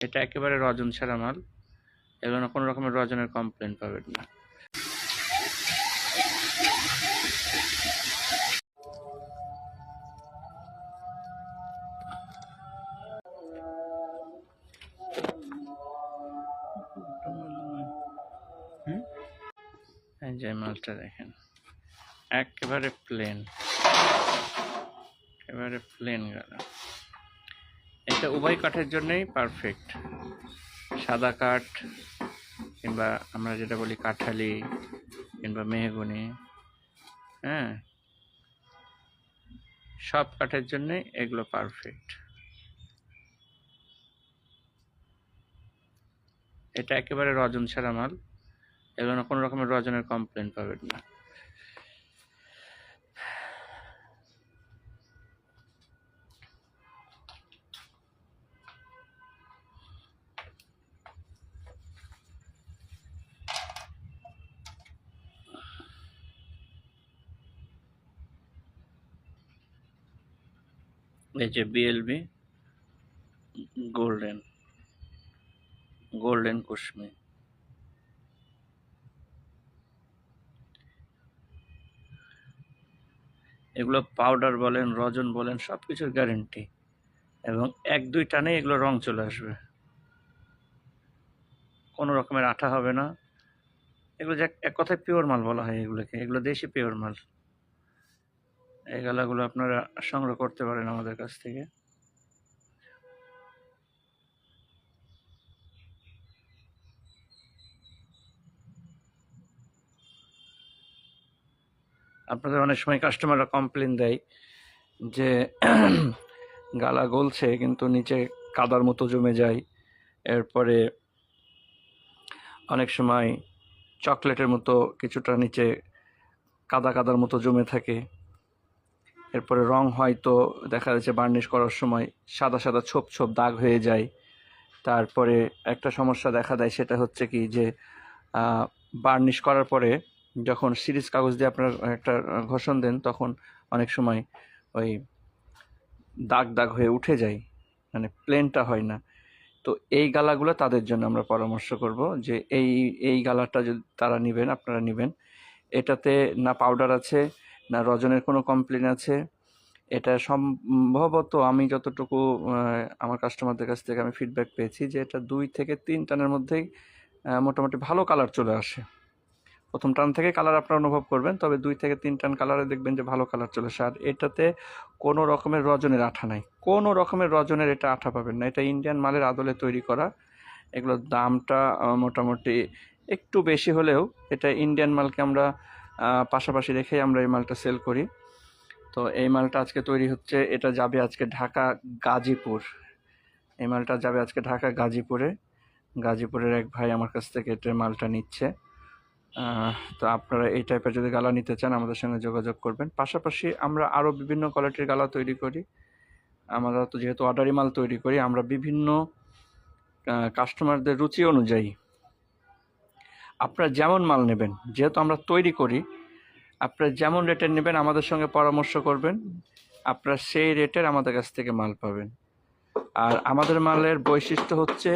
এটা একেবারে রজন ছাড়া মাল। এগুলো কোনো রকমের রজনের কমপ্লেন পাবেন না। যে মালটা দেখেন। একেবারে প্লেন একেবারে প্লেন গেল এটা উভয় কাঠের জন্যই পারফেক্ট সাদা কাঠ কিংবা আমরা যেটা বলি কাঠালি কিংবা মেহগুনি হ্যাঁ? সব কাঠের জন্যই এগুলো পারফেক্ট এটা একেবারে রজন ছাড়া মাল। এগুলো কোনো রকমের রজনের কমপ্লেন পাবেন না। এই যে বিএলবি গোল্ডেন গোল্ডেন কুশমি এগুলো পাউডার বলেন, রজন বলেন সব কিছুর গ্যারেন্টি এবং এক দুই টানে এগুলো রং চলে আসবে। কোনো রকমের আঠা হবে না। এগুলো যে এক কথায় পিওর মাল বলা হয় এগুলোকে। এগুলো দেশি পিওর মাল। এই গালাগুলো আপনারা সংগ্রহ করতে পারেন আমাদের কাছ থেকে। আপনাদের অনেক সময় কাস্টমাররা কমপ্লেন দেয় যে গালা গলছে কিন্তু নিচে কাদার মতো জমে যায়। এরপরে অনেক সময় চকলেটের মতো কিছুটা নিচে কাদা কাদার মতো জমে থাকে। এরপরে রং হয়তো দেখা যাচ্ছে বার্নিশ করার সময় সাদা সাদা ছোপ ছোপ দাগ হয়ে যায়। তারপরে একটা সমস্যা দেখা দেয়, সেটা হচ্ছে কি যে বার্নিশ করার পরে যখন সিরিজ কাগজ দিয়ে আপনার একটা ঘষণ দেন, তখন অনেক সময় ওই দাগ দাগ হয়ে উঠে যায় মানে প্লেনটা হয় না। তো এই গালাগুলো তাদের জন্য আমরা পরামর্শ করব যে, এই এই গালাটা যদি তারা নেবেন, আপনারা নেবেন। এটাতে না পাউডার আছে না, রজনের কোনো কমপ্লেন আছে? এটা সম্ভবত আমি যতটুকু আমার কাস্টমারদের কাছ থেকে আমি ফিডব্যাক পেয়েছি যে এটা দুই থেকে তিন টানের মধ্যেই মোটামুটি ভালো কালার চলে আসে। প্রথম টান থেকে কালার আপনারা অনুভব করবেন, তবে দুই থেকে তিন টান কালারে দেখবেন যে ভালো কালার চলে আসে। আর এটাতে কোনো রকমের রজনের আঠা নাই। কোনো রকমের রজনের এটা আঠা পাবেন না। এটা ইন্ডিয়ান মালের আদলে তৈরি করা। এগুলোর দামটা মোটামুটি একটু বেশি হলেও এটা ইন্ডিয়ান মালকে আমরা পাশাপাশি রেখেই আমরা এই মালটা সেল করি। তো এই মালটা আজকে তৈরি হচ্ছে, এটা যাবে আজকে ঢাকা গাজীপুর। এই মালটা যাবে আজকে ঢাকা গাজীপুরে। গাজীপুরের এক ভাই আমার কাছ থেকে এটা মালটা নিচ্ছে। তো আপনারা এই টাইপের যদি গালা নিতে চান, আমাদের সঙ্গে যোগাযোগ করবেন। পাশাপাশি আমরা আরও বিভিন্ন কোয়ালিটির গালা তৈরি করি। আমরা তো যেহেতু অর্ডারি মাল তৈরি করি, আমরা বিভিন্ন কাস্টমারদের রুচি অনুযায়ী আপনারা যেমন মাল নেবেন, যেহেতু আমরা তৈরি করি, আপনারা যেমন রেটের নেবেন, আমাদের সঙ্গে পরামর্শ করবেন, আপনারা সেই রেটের আমাদের কাছ থেকে মাল পাবেন। আর আমাদের মালের বৈশিষ্ট্য হচ্ছে,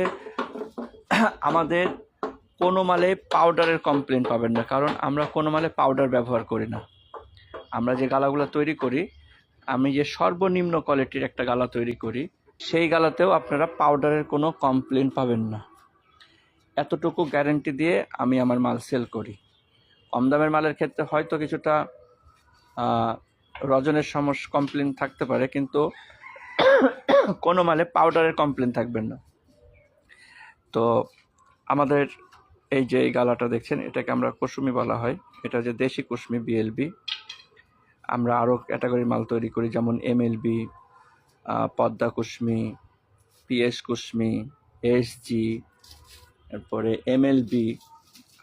আমাদের কোনো মালে পাউডারের কমপ্লেন পাবেন না, কারণ আমরা কোনো মালে পাউডার ব্যবহার করি না। আমরা যে গালাগুলো তৈরি করি, আমি যে সর্বনিম্ন কোয়ালিটির একটা গালা তৈরি করি, সেই গালাতেও আপনারা পাউডারের কোনো কমপ্লেন পাবেন না। এতটুকু গ্যারেন্টি দিয়ে আমি আমার মাল সেল করি। কম দামের মালের ক্ষেত্রে হয়তো কিছুটা রজনের সমস্যা কমপ্লেন থাকতে পারে, কিন্তু কোনো মালে পাউডারের কমপ্লেন থাকবেন না। তো আমাদের এই যে এই গালাটা দেখছেন, এটাকে আমরা কুসুমি বলা হয়। এটা যে দেশি কুসুমি বিএলবি আমরা আরও ক্যাটাগরি মাল তৈরি করি, যেমন MLB Padma Kusmi PS Kusmi SG এরপরে এমএলবি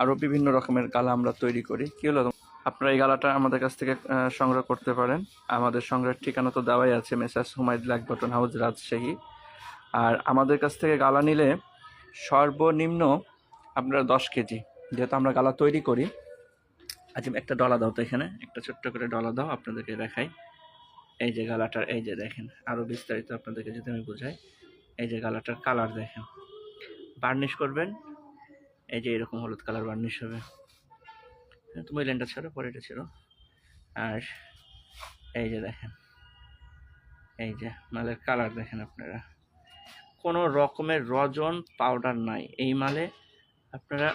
আরও বিভিন্ন রকমের গালা আমরা তৈরি করি। কী হলো আপনারা এই গালাটা আমাদের কাছ থেকে সংগ্রহ করতে পারেন। আমাদের সংগ্রহের ঠিকানা তো দেওয়াই আছে মেসাস হুমায়ুদ ব্ল্যাক বটন হাউস, রাজশাহী। আর আমাদের কাছ থেকে গালা নিলে সর্বনিম্ন আপনারা দশ কেজি, যেহেতু আমরা গালা তৈরি করি। আচ্ছা একটা ডলা দাও তো এখানে, একটা ছোট্ট করে ডলা দাও, আপনাদেরকে দেখাই। এই যে গালাটার, এই যে দেখেন আরও বিস্তারিত আপনাদেরকে যদি আমি বোঝাই। এই যে গালাটার কালার দেখেন। বার্নিশ করবেন। এই যে এরকম হলুদ কালার বার্নিশ হবে। হ্যাঁ, তুমি লেনটা ছিল পরে এটা ছিল আর এই যে দেখেন এই যে মালের কালার দেখেন আপনারা। কোনো রকমের রজন পাউডার নাই এই মালে। আপনারা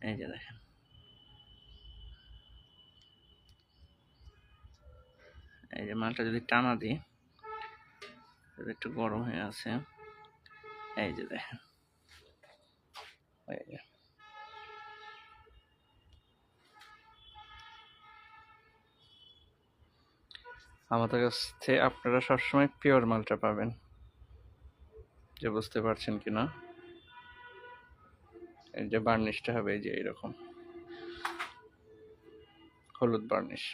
এই যে দেখেন। এই যে মালটা যদি টানা দিই একটু গরম হয়ে আছে। এই যে দেখেন। আমাদের কাছ থেকে আপনারা সবসময় পিওর মালটা পাবেন। যে বুঝতে পারছেন কি না এই যে বার্নিশটা হবে, এই যে এইরকম। হলুদ বার্নিশ।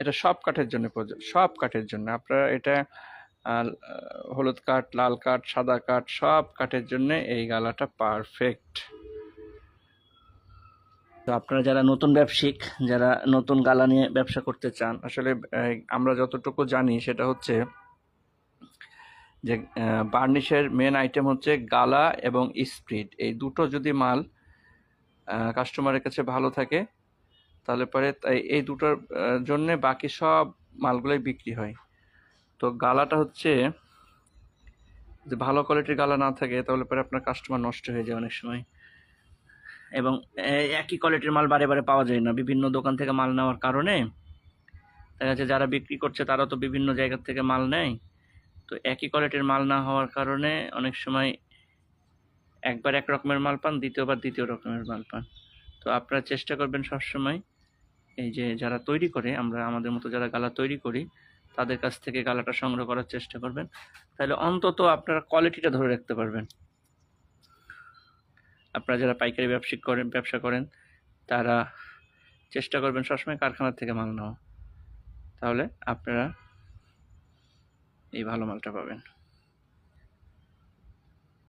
এটা সব কাঠের জন্য সব কাঠের জন্য। আপনারা এটা হলুদ কাঠ, লাল কাঠ, সাদা কাঠ, সব কাঠের জন্য এই গালাটা পারফেক্ট তো আপনারা যারা নতুন ব্যবসায়িক, যারা নতুন গালা নিয়ে ব্যবসা করতে চান, আসলে আমরা যতটুকু জানি সেটা হচ্ছে যে বার্নিশের মেন আইটেম হচ্ছে গালা এবং স্প্রিড। এই দুটো যদি মাল কাস্টমারের কাছে ভালো থাকে, তাহলে পরে তাই- এই দুটোর জন্যে বাকি সব মালগুলোই বিক্রি হয়। তো গালাটা হচ্ছে যে ভালো কোয়ালিটির গালা না থাকে, তাহলে পরে আপনার কাস্টমার নষ্ট হয়ে যায় অনেক সময়। এবং একই কোয়ালিটির মাল বারে বারে পাওয়া যায় না। বিভিন্ন দোকান থেকে মাল নেওয়ার কারণে দেখা যাচ্ছে যারা বিক্রি করছে, তারা তো বিভিন্ন জায়গা থেকে মাল নেয়। তো একই কোয়ালিটির মাল না হওয়ার কারণে অনেক সময় একবার এক রকমের মাল পান, দ্বিতীয়বার দ্বিতীয় রকমের মাল পান। তো আপনারা চেষ্টা করবেন সবসময় এই যে যারা তৈরি করে, আমরা আমাদের মতো যারা গালা তৈরি করি তাদের কাছ থেকে গালাটা সংগ্রহ করার চেষ্টা করবেন। তাহলে অন্তত আপনারা কোয়ালিটিটা ধরে রাখতে পারবেন। আপনারা যারা পাইকারি ব্যবসায়িক করেন, ব্যবসা করেন, তারা চেষ্টা করবেন সবসময় কারখানা থেকে মাল নেওয়া। তাহলে আপনারা এই ভালো মালটা পাবেন।